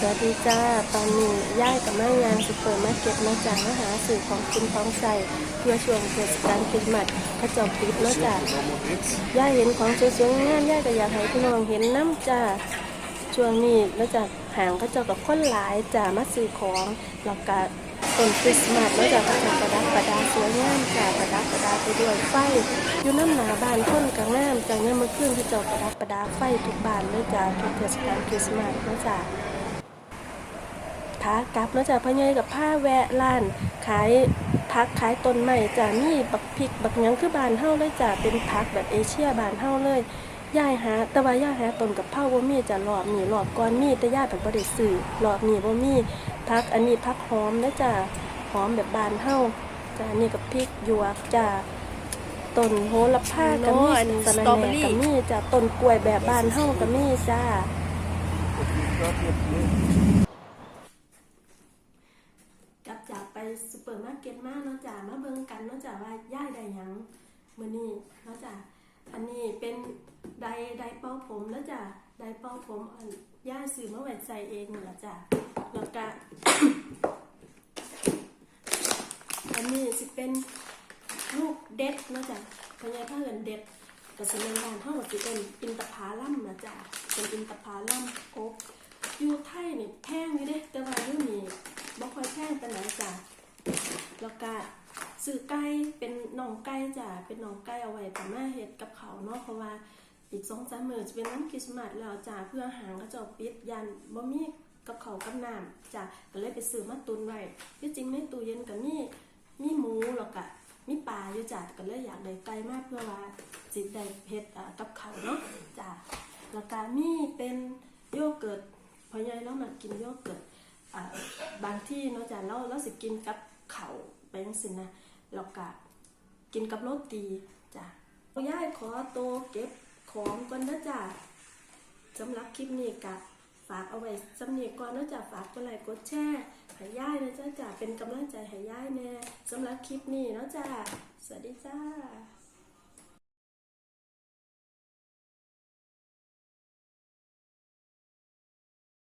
สวัสดีจ้า ตอนนี้ย่ายกับแม่ยางซุเปอร์มาร์เก็ตมาจากมหาสื่อของกินของใส่เพื่อช่วงเทศกาลคริสต์มาสกระจกปิดนาะจ้าย่ายเห็นของสวยๆงามย่ายก็อยากให้พี่น้องเห็นน้ำจ้าช่วงนี้นอกจากหางกระจกกับคนหลายจ้ามาซื้อของแล้วก็ต้นคริสต์มาสนอกจากกระจกประดับประดาสวยงามจ้าประดับประดาไปด้วยไฟอยู่น้ำหนาบานคนกลางามจากเนี่ยามมื่อนที่จ้าประดับประดาไฟทุกบานเลยจ้าทุกเทศกาลคริสต์มาสนาะจ้า ขากลับเนาะจ้ะพ่อใหญ่กับผ้าแวะร้าน ขายพักขายต้นใหม่จ้ะมีบักพริกบักหยังคือบานเฮาเลยจ้ะเป็นพักแบบเอเชียบานเฮาเลยย่ายหาแต่ว่าย่ายหาต้นกับเผาบ่มีจ้ะรอบนี้รอบก่อนมีแต่ย่ายแบบบ่ได้ซื้อรอบนี้บ่มีพักอันนี้พักหอมนะจ้ะหอมแบบบานเฮาจ้ะนี่กับพริกหยวกจ้ะต้นโหระพาก็มีโอ้อันสะระสตรอแหเบอน่รี่ก็มีจ้ะต้นกล้วยแบบบานเฮาก็มีจ้า กลับจากไปซูเปอร์มาร์เก็ตมาเนาะจ้ะมาเบิ่งกันเนาะจ้ะว่าย่ายได้หยังมื้อนี้เนาะจ้ะอันนี้เป็นไดไดเป่าผมเนาะจ้ะไดเป่าผมย่ายซื้อมาไว้ใส่เองนี่ล่ะจ้ะแล้วก็อันนี้สิเป็นลูกเด็ดเนาะจ้ะพญาพาเหินเด็ดก็สิเป็นร้านเฮาก็สิเป็นอินตผาลัมนะจ้ะเป็นอินตผาลัมกบอยู่ไทยนี่แพงอยู่เด้แต่ว่าอยู่นี่บ่ค่อยแพงปานไหนจ้ะ แล้วก็ซื้อไก่เป็นน่องไก่จ้ะเป็นน่องไก่เอาไว้ทำมาเฮ็ดกับเขาเนาะเพราะว่าอีก2 3มื้อจะเป็นวันคริสต์มาสแล้วจ้ะเพื่อหางก็จะปิดยันบ่มีกับเขากับน้ำจ้ะก็เลยไปซื้อมาตุนไว้ที่จริงในตู้เย็นก็มีมีหมูแล้วก็มีปลาอยู่จ้ะก็เลยอยากได้ไก่มากเพื่อว่าสิได้เฮ็ดอ่ากับเขาเนาะจ้ะแล้วก็มีเป็นโยเกิร์ตพราะยายเรามากินโยเกิร์ตอ่าบางที่เนาะจ้ะเราเราสิกินกับ เขาไปจังสิ้นะแล้วก็กินกับโรตีจ้ะย่ายขอโตเก็บของก่อนนะจ้ะสำหรับคลิปนี้กะฝากเอาไว้สำเนียก่อนนะจ้ะฝากกดไลค์กดแชร์หายย่ายนะจ้าจ้าเป็นกำลังใจห้ย่ายแน่สำหรับคลิปนี้เนาะจ้าสวัสดีจ้า